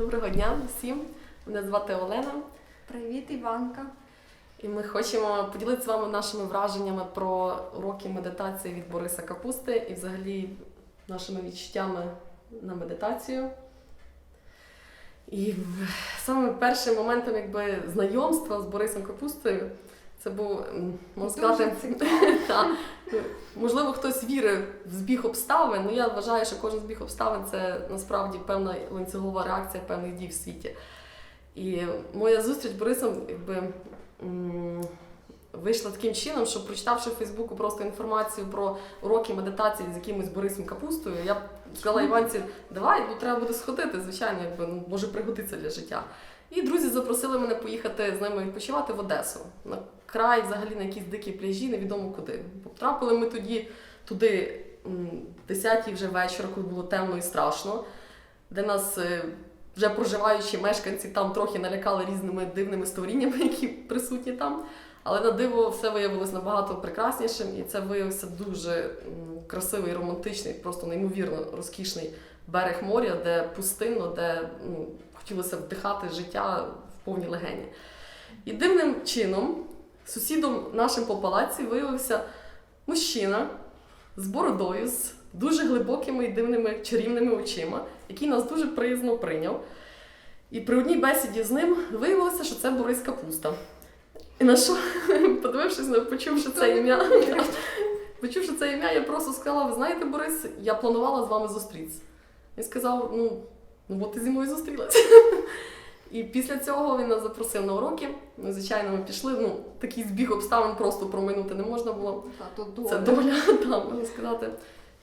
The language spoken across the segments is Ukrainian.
Доброго дня всім. Мене звати Олена, Привіт, Іванка. і ми хочемо поділитися з вами нашими враженнями про уроки медитації від Бориса Капусти і взагалі нашими відчуттями на медитацію. І самим першим моментом якби, знайомства з Борисом Капустою це був, можна сказати, ну, можливо, хтось вірив в збіг обставин, але я вважаю, що кожен збіг обставин це насправді певна ланцюгова реакція певних дій в світі. І моя зустріч з Борисом якби, вийшла таким чином, що прочитавши в Фейсбуку просто інформацію про уроки медитації з якимось Борисом Капустою, я сказала Іванці, давай, ну треба буде сходити, звичайно, якби, ну, може пригодиться для життя. І друзі запросили мене поїхати з ними відпочивати в Одесу. Край, взагалі, на якісь дикі пляжі, невідомо куди. Потрапили ми тоді туди, м, 10 вже вечора, коли було темно і страшно, де нас, е, вже проживаючі мешканці, там трохи налякали різними дивними створіннями, які присутні там. Але на диво все виявилось набагато прекраснішим, і це виявився дуже красивий, романтичний, просто неймовірно розкішний берег моря, де пустинно, де ну, хотілося вдихати життя в повній легені. І дивним чином сусідом нашим по палаці виявився мужчина з бородою, з дуже глибокими і дивними чарівними очима, який нас дуже приязно прийняв. І при одній бесіді з ним виявилося, що це Борис Капуста. І на що, подивившись, почувши це ім'я, почувши це ім'я, я просто сказала: ви знаєте, Борис, я планувала з вами зустрітися. Він сказав: ну, ну от ти зі мною зустрілася. І після цього він нас запросив на уроки. Ми, звичайно, ми пішли. Ну, такий збіг обставин просто проминути не можна було. Та, то Це доля. там, можна сказати.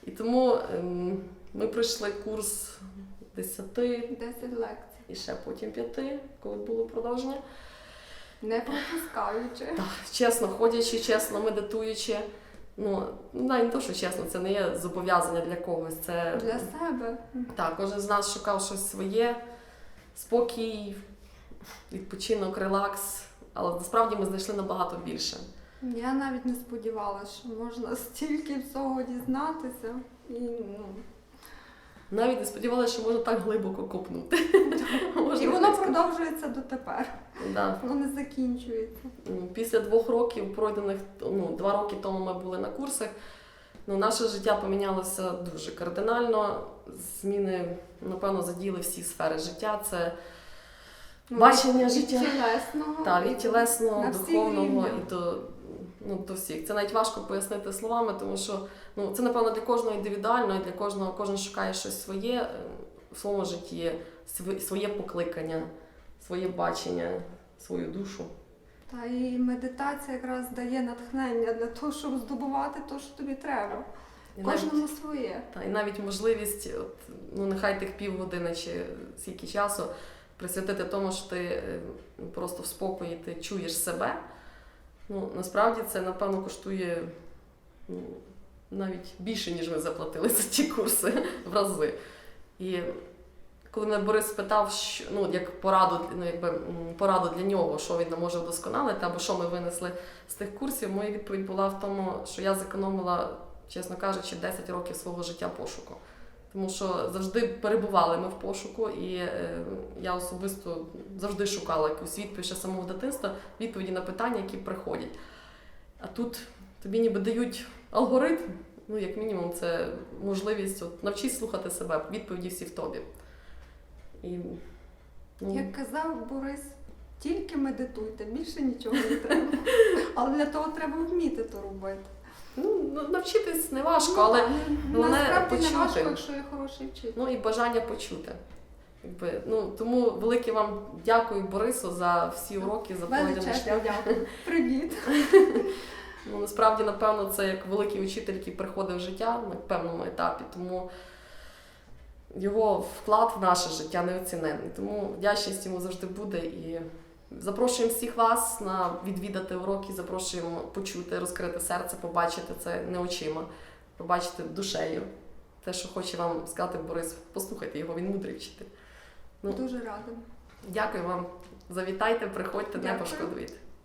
І тому ем, ми пройшли курс 10 10 лекцій. і ще потім 5, коли було продовження. Не пропускаючи. Так, чесно ходячи, чесно медитуючи. Ну, навіть не то, що чесно, це не є зобов'язання для когось. Це Для себе. так, кожен з нас шукав щось своє, спокій, відпочинок, релакс. Але насправді ми знайшли набагато більше. Я навіть не сподівалася, що можна стільки всього дізнатися. І, ну, Навіть не сподівалася, що можна так глибоко копнути. І воно продовжується дотепер. Да. Воно не закінчується. Після двох років пройдених, ну, два роки тому ми були на курсах. Ну, наше життя помінялося дуже кардинально. Зміни, напевно, заділи всі сфери життя. Це Ну, Бачення від життя. тілесного. та, від тілесного, духовного і до, ну, до всіх. Це навіть важко пояснити словами, тому що ну, це, напевно, для кожного індивідуально, і для кожного кожен шукає щось своє е, в своєму житті, своє покликання, своє бачення, свою душу. Та і медитація якраз дає натхнення для того, щоб здобувати те, що тобі треба. І навіть- своє. Та, і навіть можливість, от, ну нехай тих півгодини чи скільки часу присвятити тому, що ти е, просто в спокої ти чуєш себе. Ну, насправді це, напевно, коштує ну, навіть більше, ніж ми заплатили за ті курси в рази. І коли мене Борис спитав, що, ну, як пораду, ну, якби, пораду для нього, що він не може вдосконалити, або що ми винесли з тих курсів, моя відповідь була в тому, що я зекономила чесно кажучи, 10 років свого життя пошуку. Тому що завжди перебували ми в пошуку, і е, я особисто завжди шукала якусь відповідь ще самого дитинства, відповіді на питання, які приходять. А тут тобі ніби дають алгоритм, ну, як мінімум, це можливість от, навчись слухати себе, відповіді всі в тобі. І, ну, Як казав Борис, тільки медитуйте, більше нічого не треба. Але для того треба вміти то робити. ну, навчитись не важко, Ну, але так, головне не важко, якщо є хороший вчитель. Ну і бажання почути. Якби, ну, тому велике вам дякую Борису за всі уроки, за шлях. дякую. Привіт. Ну, насправді, напевно, це як великий учитель, який приходить в життя на певному етапі. Тому його вклад в наше життя неоціненний. Тому вдячність йому завжди буде. І запрошуємо всіх вас на відвідати уроки, запрошуємо почути, розкрити серце, побачити це не очима, побачити душею. Те, що хоче вам сказати Борис, послухайте його, він мудрий вчитель. Ну. Дуже рада. Дякую вам. Завітайте, приходьте, не пошкодуйте.